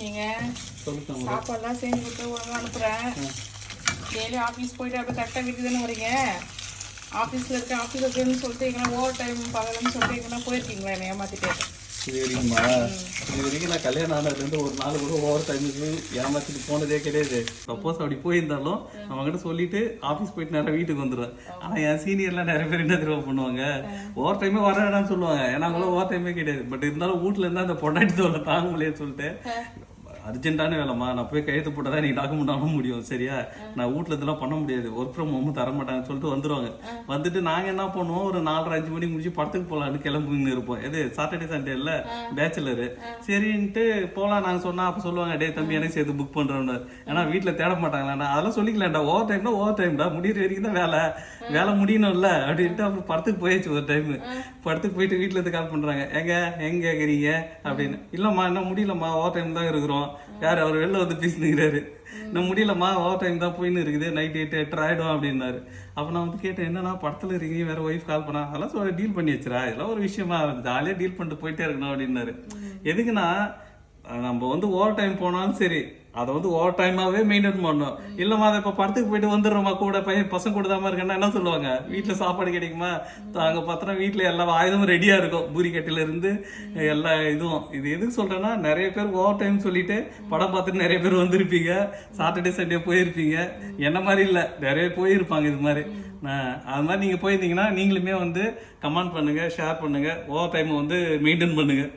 நீங்க சொல்லுங்க சாப்பாடுலாம் செஞ்சு கொடுத்து ஒழுங்கா அனுப்புறேன். டெய்லி ஆஃபீஸ் போயிட்டு அப்படியே கரெக்டாக வீட்டுக்கு தானே வரீங்க ஆஃபீஸில் இருக்க ஆஃபீஸ் இருக்குன்னு சொல்லிட்டு எங்கன்னா ஓவர் டைம் பகலன்னு சொல்லிட்டு எங்கன்னா போயிருக்கீங்களா? என்னை இது வரைக்குமா? இது வரைக்கும் நான் கல்யாணம் ஆனதுலேருந்து ஒரு நாள் கூட ஓவர் டைமுக்கு ஏமாத்திட்டு போனதே கிடையாது. சப்போஸ் அப்படி போயிருந்தாலும் அவங்ககிட்ட சொல்லிட்டு ஆஃபீஸ் போயிட்டு நேரம் வீட்டுக்கு வந்துடுவேன் ஆனால் என் சீனியர்லாம் நிறைய பேர் என்ன தெரியுமா பண்ணுவாங்க? ஓவர் டைமே வர வேணாம்னு சொல்லுவாங்க. ஏன்னா அவங்களாம் ஓவர் டைமே கிடையாது. பட் இருந்தாலும் வீட்டில் இருந்தால் அந்த பொண்டாட்டி தோலை தாங்க முடியாது சொல்லிட்டு அர்ஜென்ட்டான வேலைம்மா. நான் போய் கையெழுத்து போட்டால் தான் நீ டாக்குமெண்ட் ஆக முடியும். சரியா? நான் வீட்டில் இதெல்லாம் பண்ண முடியாது. ஒர்க் ஃப்ரம் ஹோம் தர மாட்டாங்கன்னு சொல்லிட்டு வந்துருவாங்க. வந்துட்டு நாங்கள் என்ன பண்ணுவோம்? ஒரு நாலரை அஞ்சு மணிக்கு முடிச்சு படத்துக்கு போகலான்னு கிளம்புன்னு இருப்போம். எது சாட்டர்டே சண்டே இல்லை பேச்சுலரு சரின்ட்டு போகலாம் நாங்கள் சொன்னால் அப்போ சொல்லுவாங்க டேய் தம்பி எனக்கு சேர்த்து புக் பண்ணுறோன்னு ஏன்னா வீட்டில் தேட மாட்டாங்களாண்ணா அதெல்லாம் சொல்லிக்கலாம்டா. ஓவர் டைம்னா ஓவர் டைம்டா முடியிற வரைக்கும் தான் வேலை. வேலை முடியணும்ல. அப்படின்ட்டு அப்புறம் படத்துக்கு போயாச்சு ஒரு டைம் படத்துக்கு போயிட்டு வீட்டில் இருந்து கால் பண்ணுறாங்க எங்க எங்க கேட்குறீங்க அப்படின்னு. இல்லைம்மா இன்னும் முடியலம்மா. ஓவர் டைம் தான் இருக்கிறோம். யார் அவர் வெளில வந்து பேசினுக்கிறாரு. நான் முடியலம்மா ஓவர் டைம் தான் போயின்னு இருக்குது. நைட் எட்டு எட்டரை ஆயிடும் அப்படின்னாரு. அப்போ நான் வந்து கேட்டேன் என்னன்னா படத்தில் இருக்கீங்க வேற ஒய்ஃப் கால் பண்ணா? அதெல்லாம் சொல்ல டீல் பண்ணி வச்சிரா இதெல்லாம் ஒரு விஷயமா ஜாலியாக டீல் பண்ணிட்டு போயிட்டே இருக்கணும் அப்படின்னாரு. எதுக்குன்னா நம்ம வந்து ஓவர் டைம் போனாலும் சரி அதை வந்து ஓவர் டைமாகவே மெயின்டைன் பண்ணணும். இல்லைம்மா அதை இப்போ படத்துக்கு போயிட்டு வந்துடுறோமா கூட பையன் பசங்க கூட தான் இருக்கேன்னா என்ன சொல்லுவாங்க? வீட்டில் சாப்பாடு கிடைக்குமா? அங்கே பார்த்தோன்னா வீட்டில் எல்லா ஆயுதமும் ரெடியாக இருக்கும். பூரி எல்லா இதுவும். இது எதுக்கு சொல்கிறேன்னா நிறைய பேர் ஓவர் டைம் சொல்லிட்டு படம் பார்த்துட்டு நிறைய பேர் வந்திருப்பீங்க. சாட்டர்டே சண்டே போயிருப்பீங்க. என்ன மாதிரி இல்லை நிறைய போயிருப்பாங்க இது மாதிரி. அது மாதிரி நீங்கள் போயிருந்தீங்கன்னா நீங்களுமே வந்து கமெண்ட் பண்ணுங்கள் ஷேர் பண்ணுங்கள் ஓவர் டைமை வந்து மெயின்டைன் பண்ணுங்கள்